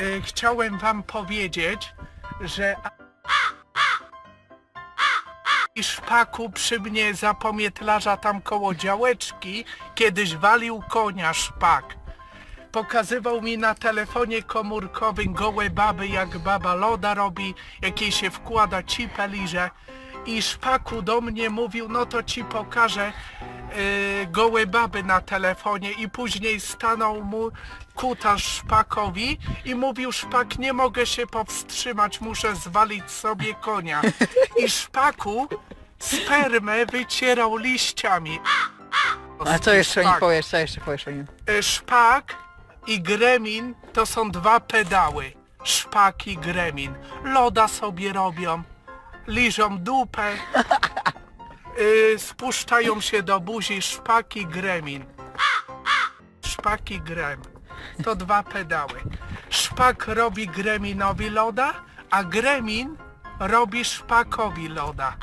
y, chciałem wam powiedzieć, że i szpaku przy mnie za pomietlarza tam koło działeczki kiedyś walił konia szpak. Pokazywał mi na telefonie komórkowym gołe baby, jak baba loda robi, jakiej się wkłada cipę liże. I szpaku do mnie mówił, no to ci pokażę yy, gołe baby na telefonie i później stanął mu kutarz szpakowi i mówił szpak nie mogę się powstrzymać, muszę zwalić sobie konia. I szpaku spermę wycierał liściami. A co jeszcze Szpak. powiesz, co jeszcze powiesz o nim? E, Szpak i gremlin to są dwa pedały. Szpak i gremlin. Loda sobie robią, liżą dupę, y, spuszczają się do buzi szpak i gremlin. Szpak i grem. To dwa pedały. Szpak robi greminowi loda, a gremin robi szpakowi loda.